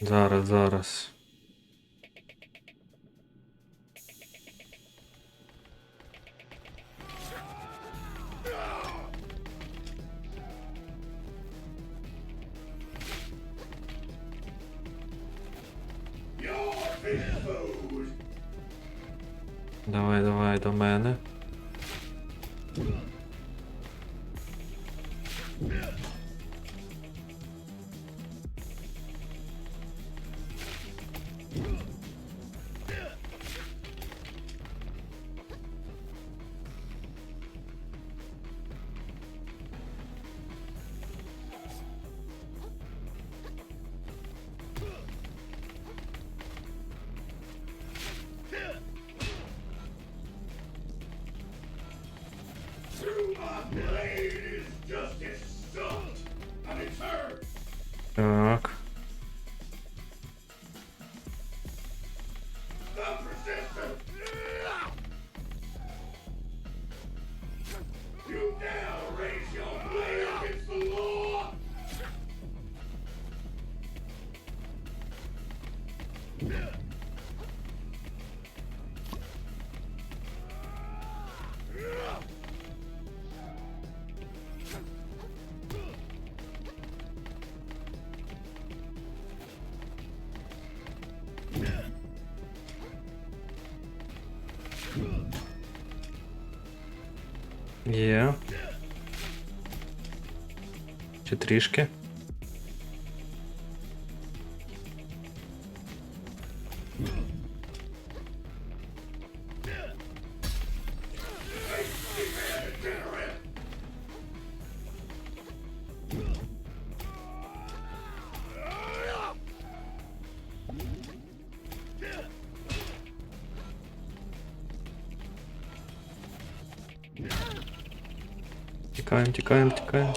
Зараз, зараз. Давай, давай до мене. Є. Чи трішки? Тікаємо, тікаємо,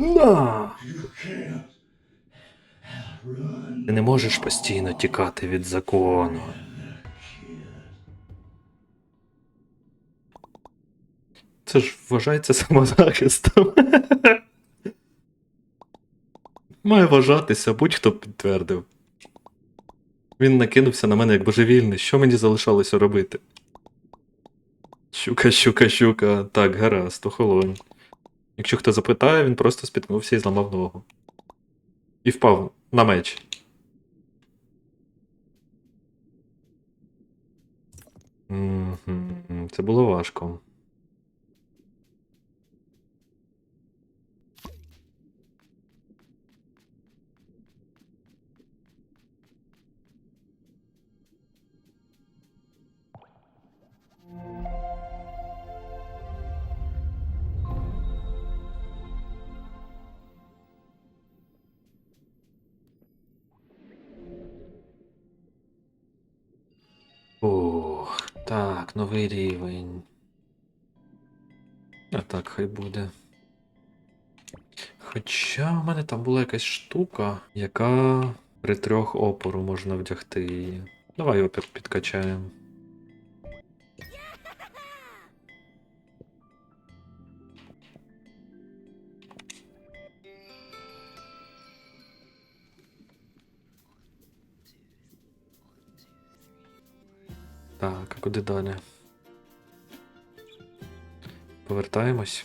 На! Ти не можеш постійно тікати від закону. Це ж вважається самозахистом. Має вважатися, будь-хто підтвердив. Він накинувся на мене як божевільний. Що мені залишалося робити? Щука, щука, щука. Так, гаразд, охолонь. Якщо хто запитає, він просто спіткнувся і зламав ногу. І впав на меч. Це було важко. Так, новий рівень. А так, хай буде. Хоча в мене там була якась штука, яка при трьох опору можна вдягти її. Давай його підкачаємо. Куди далі? Повертаємось.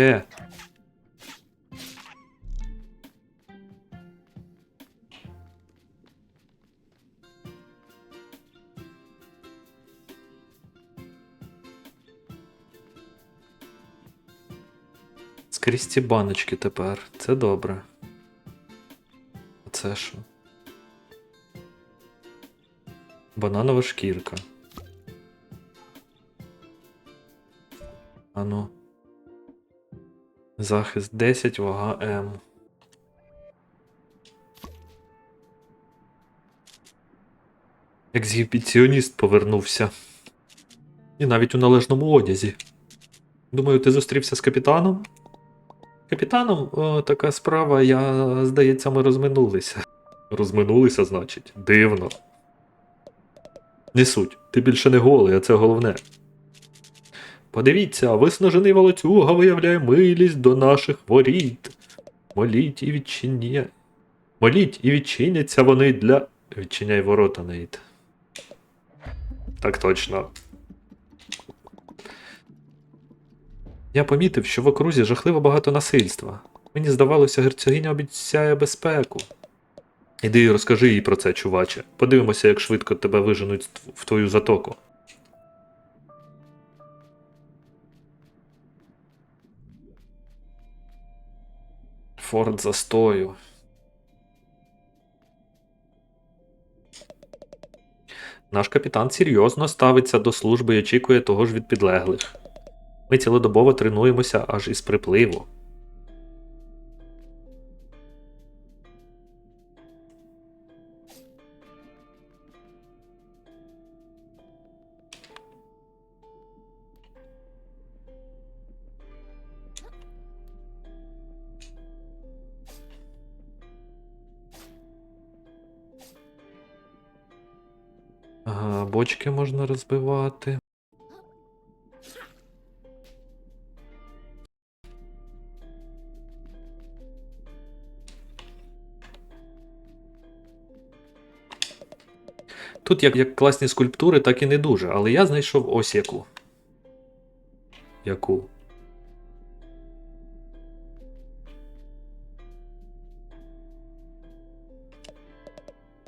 Е. Скрізь ці баночки тепер. Це добре. А це що? Бананова шкірка. Ану. Захист 10, вага М. Ексгібіціоніст повернувся. І навіть у належному одязі. Думаю, ти зустрівся з капітаном? Капітаном, о, така справа, я, здається, ми розминулися. Розминулися, значить, дивно. Не суть, ти більше не голий, а це головне. Подивіться, виснажений волоцюга виявляє милість до наших воріт. Моліть і відчиня... Моліть і відчиняться вони для. Відчиняй ворота, Нейт. Так точно. Я помітив, що в окрузі жахливо багато насильства. Мені здавалося, герцогиня обіцяє безпеку. Іди і розкажи їй про це, чуваче. Подивимося, як швидко тебе виженуть в твою затоку. Форт застою. Наш капітан серйозно ставиться до служби і очікує того ж від підлеглих. Ми цілодобово тренуємося аж із припливу. Бочки можна розбивати. Тут як, як класні скульптури, так і не дуже, але я знайшов ось яку. Яку?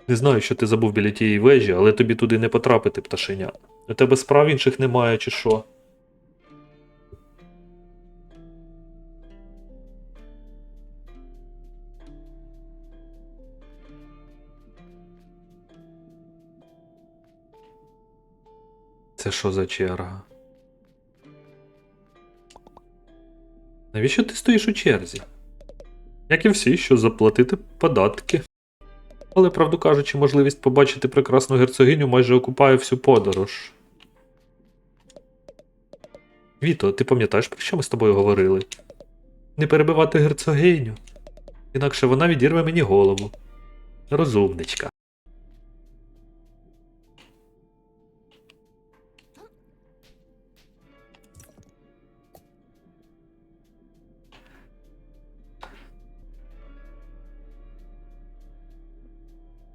Не знаю, що ти забув біля тієї вежі, але тобі туди не потрапити, пташеня. У тебе справ інших немає, чи що? Це що за черга? Навіщо ти стоїш у черзі? Як і всі, що заплатити податки. Але, правду кажучи, можливість побачити прекрасну герцогиню майже окупає всю подорож. Віто, ти пам'ятаєш, про що ми з тобою говорили? Не перебивати герцогиню. Інакше вона відірве мені голову. Розумничка.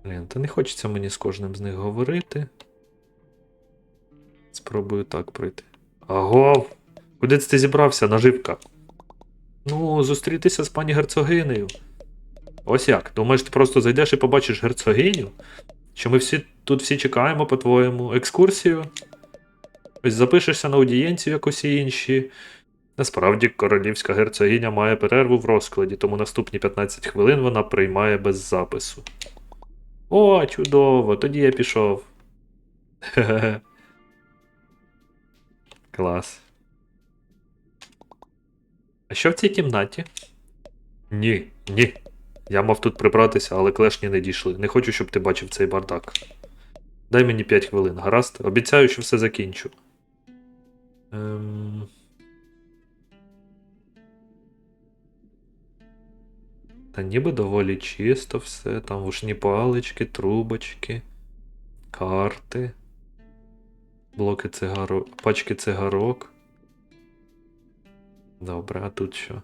Блін, та не хочеться мені з кожним з них говорити. Спробую так пройти. Агов! Куди це ти зібрався, наживка? Ну, зустрітися з пані герцогинею. Ось як? Думаєш, ти просто зайдеш і побачиш герцогиню? Що ми всі тут всі чекаємо, по-твоєму, екскурсію? Ось запишешся на аудієнцію, як усі інші. Насправді, королівська герцогиня має перерву в розкладі, тому наступні 15 хвилин вона приймає без запису. О, чудово, тоді я пішов. Клас. А що в цій кімнаті? Ні, ні. Я мав тут прибратися, але клешні не дійшли. Не хочу, щоб ти бачив цей бардак. Дай мені 5 хвилин, гаразд? Обіцяю, що все закінчу. Ем... Та ніби доволі чисто все. Там вушні палички, трубочки, карти, блоки цигарок, пачки цигарок. Добре, а тут що?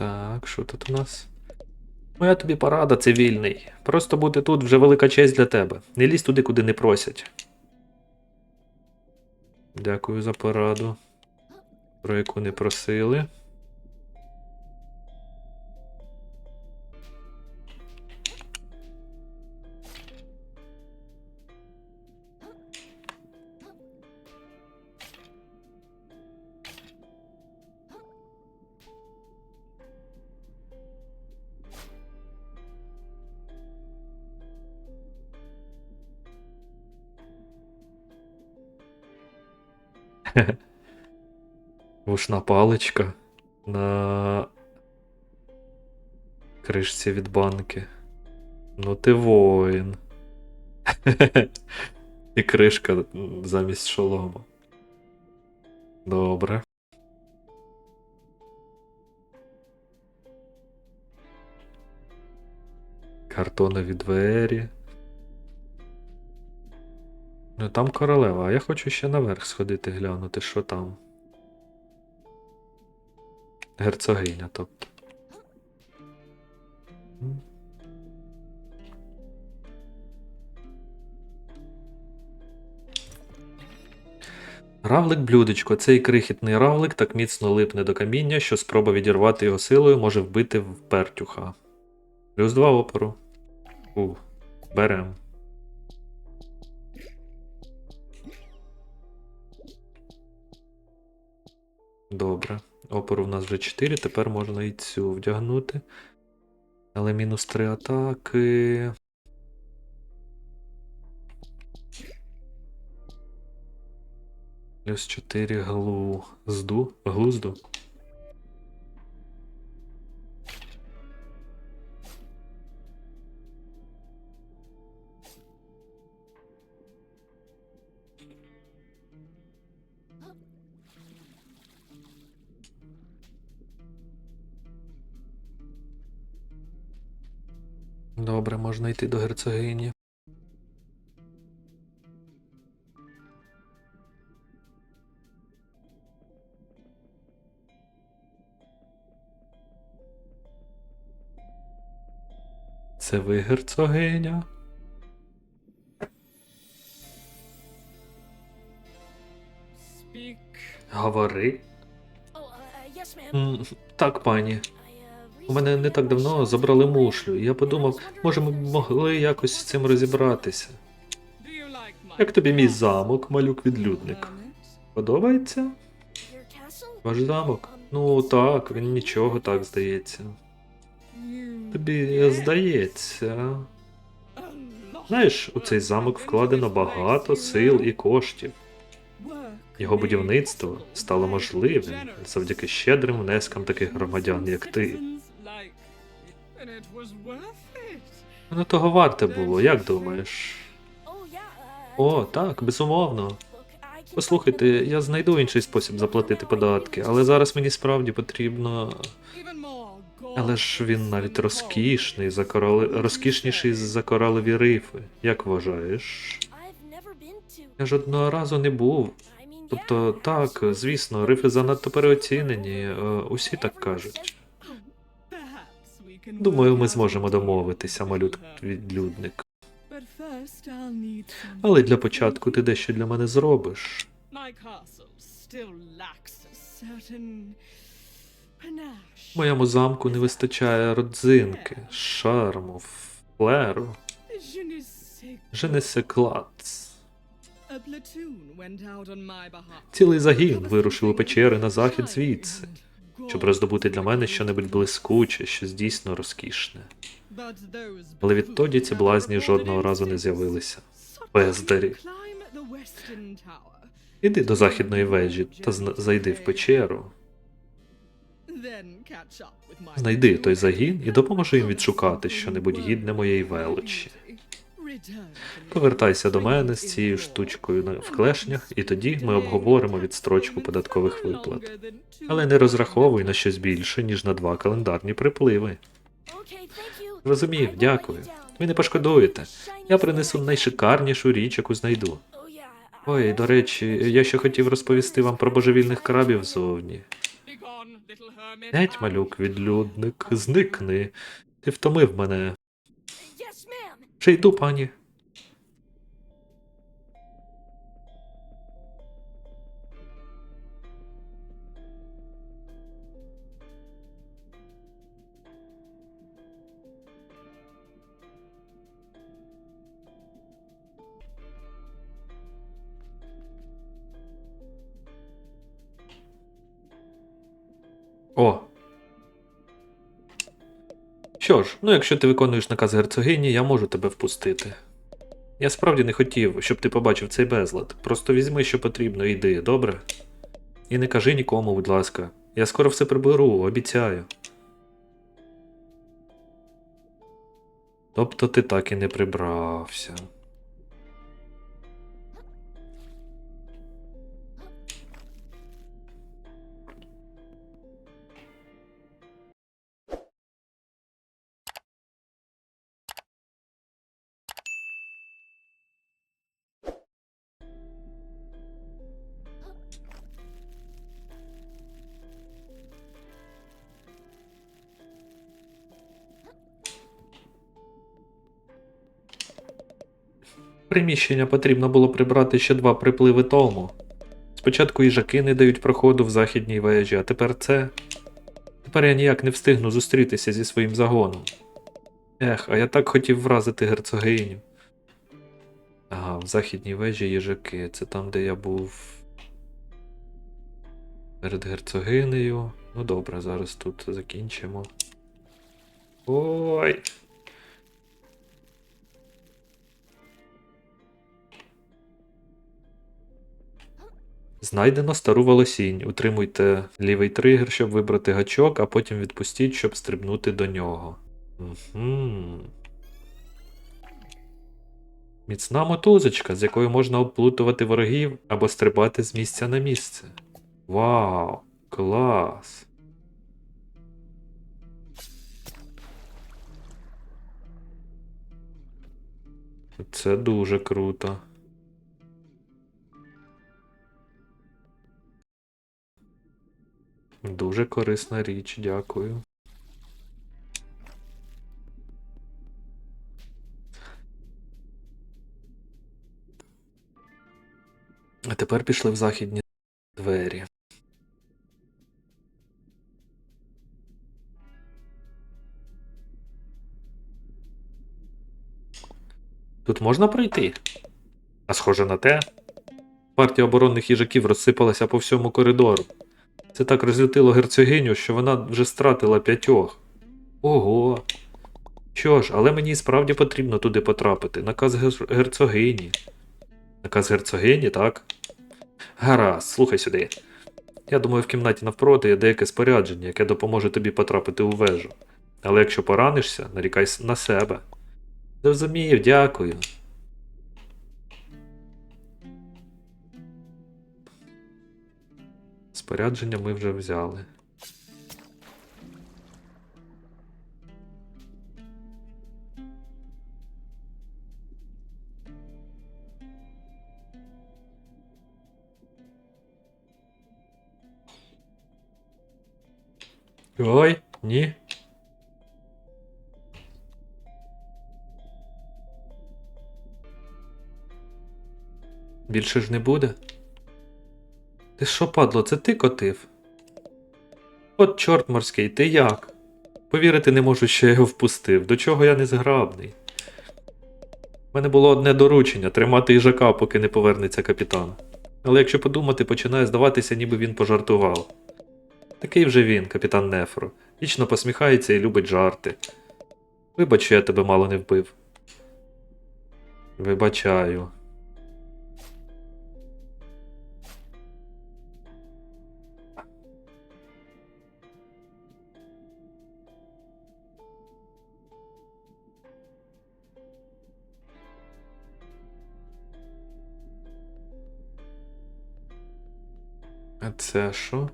Так, що тут у нас? Моя тобі порада, цивільний. Просто бути тут вже велика честь для тебе. Не лізь туди, куди не просять. Дякую за пораду. Про яку не просили. Вушна паличка на кришці від банки. Ну ти воїн. І кришка замість шолома. Добре. Картонові двері. Ну там королева, а я хочу ще наверх сходити глянути, що там. Герцогиня, тобто. Равлик блюдечко. Цей крихітний равлик так міцно липне до каміння, що спроба відірвати його силою може вбити в пертюха. Плюс два опору. У, берем. Добре. Опору в нас вже 4, тепер можна і цю вдягнути. Але мінус 3 атаки. Плюс 4 глузду. Глузду. Добре, можна йти до герцогині. Це ви герцогиня? Говори. Yes, Так, пані. У мене не так давно забрали мушлю, і я подумав, може ми могли якось з цим розібратися. Як тобі мій замок, малюк-відлюдник? Подобається? Ваш замок? Ну так, він нічого так здається. Тобі здається. Знаєш, у цей замок вкладено багато сил і коштів. Його будівництво стало можливим завдяки щедрим внескам таких громадян, як ти. Воно того варте було, як думаєш? Oh. Uh, О, так, безумовно. Послухайте, я знайду інший спосіб заплатити податки, але зараз мені справді потрібно. Але ж він навіть розкішний за корали... розкішніший за коралові рифи. Як вважаєш? Я ж одного разу не був. Тобто, так, звісно, рифи занадто переоцінені. е, Усі так кажуть. Думаю, ми зможемо домовитися, with малют her. відлюдник. But first I'll need some Але для початку ти дещо для мене зробиш. Моєму замку не вистачає родзинки, шарму, флеру. Je Женесе клац. A platoon went out on my behalf. Цілий загін вирушив у печери на захід звідси, щоб роздобути для мене щонебудь блискуче, щось дійсно розкішне. Але відтоді ці блазні жодного разу не з'явилися. Бездарі. Іди до західної вежі та зайди в печеру. Знайди той загін і допоможи їм відшукати щонебудь гідне моєї величі. Повертайся до мене з цією штучкою в клешнях, і тоді ми обговоримо відстрочку податкових виплат. Але не розраховуй на щось більше, ніж на два календарні припливи. Розумів, дякую. Ви не пошкодуєте. Я принесу найшикарнішу річ, яку знайду. Ой, до речі, я ще хотів розповісти вам про божевільних крабів hermit. Геть, малюк, відлюдник, зникни. Ти втомив мене. Вже йду, пані. О. Що ж, ну якщо ти виконуєш наказ герцогині, я можу тебе впустити. Я справді не хотів, щоб ти побачив цей безлад. Просто візьми, що потрібно, і йди, добре? І не кажи нікому, будь ласка. Я скоро все приберу, обіцяю. Тобто ти так і не прибрався. Приміщення потрібно було прибрати ще два припливи тому. Спочатку їжаки не дають проходу в західній вежі, а тепер це. Тепер я ніяк не встигну зустрітися зі своїм загоном. Ех, а я так хотів вразити герцогиню. Ага, в західній вежі їжаки. Це там, де я був. Перед герцогинею. Ну добре, зараз тут закінчимо. Ой. Знайдено стару волосінь. Утримуйте лівий тригер, щоб вибрати гачок, а потім відпустіть, щоб стрибнути до нього. Угу. Міцна мотузочка, з якою можна обплутувати ворогів або стрибати з місця на місце. Вау! Клас! Це дуже круто. Дуже корисна річ, дякую. А тепер пішли в західні двері. Тут можна пройти? А схоже на те. Партія оборонних їжаків розсипалася по всьому коридору. Це так розлютило герцогиню, що вона вже стратила п'ятьох. Ого. Що ж, але мені справді потрібно туди потрапити. Наказ герцогині. Наказ герцогині, так? Гаразд, слухай сюди. Я думаю, в кімнаті навпроти є деяке спорядження, яке допоможе тобі потрапити у вежу. Але якщо поранишся, нарікай на себе. Зрозумів, дякую. Спорядження ми вже взяли. Ой, ні. Більше ж не буде. Ти що, падло, це ти котив? От чорт морський, ти як? Повірити не можу, що я його впустив. До чого я не зграбний. У мене було одне доручення тримати їжака, поки не повернеться капітан. Але якщо подумати, починає здаватися, ніби він пожартував. Такий вже він, капітан Нефро. Вічно посміхається і любить жарти. Вибач, я тебе мало не вбив. Вибачаю. Це що?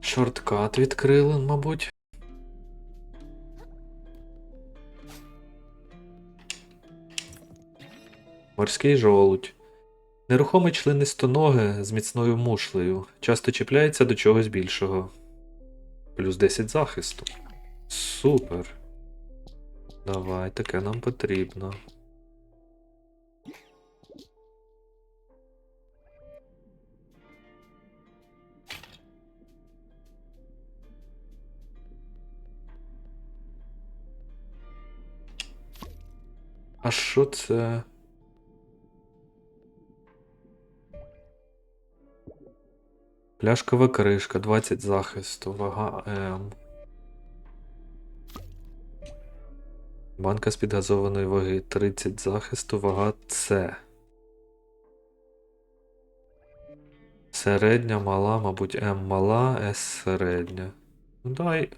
Шорткат відкрили, мабуть. Морський жолудь. Нерухомий членистоноги з міцною мушлею. Часто чіпляється до чогось більшого. Плюс 10 захисту. Супер. Давай, таке нам потрібно. А що це? Пляшкова кришка, 20 захисту, вага М. Банка з підгазованої ваги, 30 захисту, вага С. Середня, мала, мабуть, М мала, С середня. Ну дай.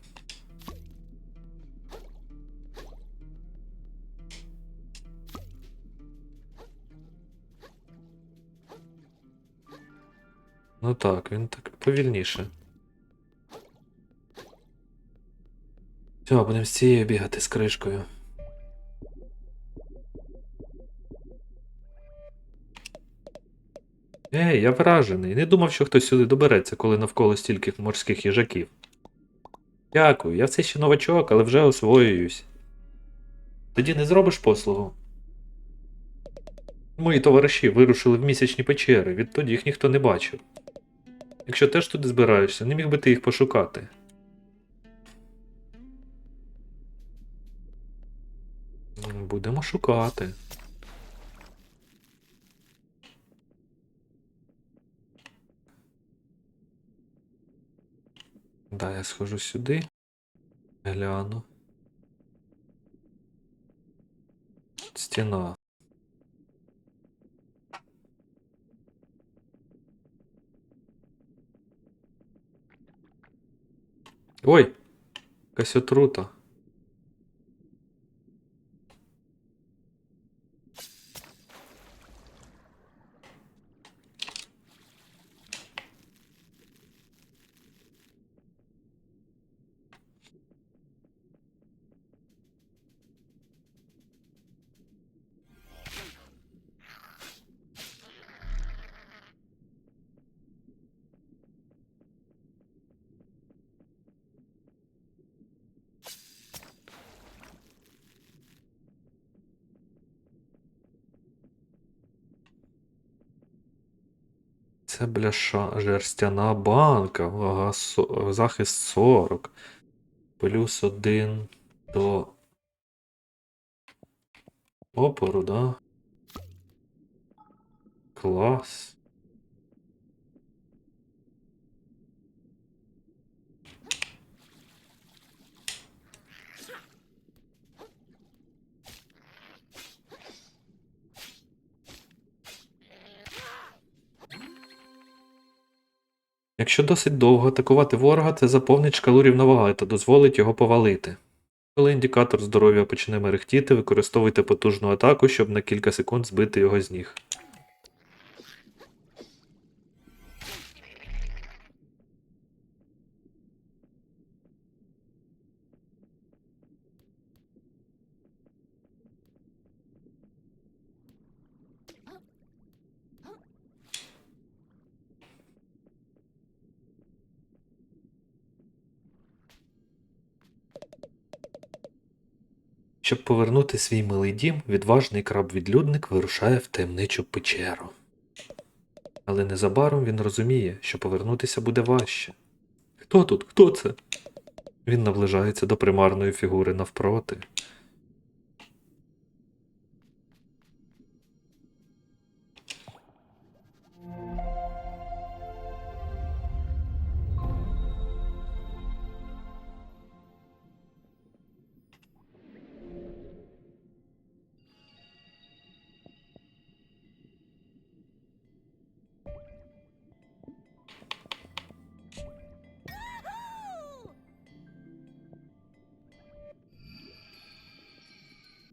Ну так, він так повільніше. Все, будемо з цією бігати з кришкою. Ей, я вражений. Не думав, що хтось сюди добереться, коли навколо стільки морських їжаків. Дякую, я все ще новачок, але вже освоююсь. Тоді не зробиш послугу. Мої товариші вирушили в місячні печери, відтоді їх ніхто не бачив. Якщо теж туди збираєшся, не міг би ти їх пошукати. Будемо шукати. Да, я схожу сюди. Гляну. Стіна. Ой! Якась отрута. Це бляша жерстяна банка. Вага со- захист 40. Плюс один до опору, да? Клас. Якщо досить довго атакувати ворога, це заповнить шкалу рівноваги та дозволить його повалити. Коли індикатор здоров'я почне мерехтіти, використовуйте потужну атаку, щоб на кілька секунд збити його з ніг. Щоб повернути свій милий дім, відважний краб-відлюдник вирушає в таємничу печеру. Але незабаром він розуміє, що повернутися буде важче. Хто тут? Хто це? Він наближається до примарної фігури навпроти.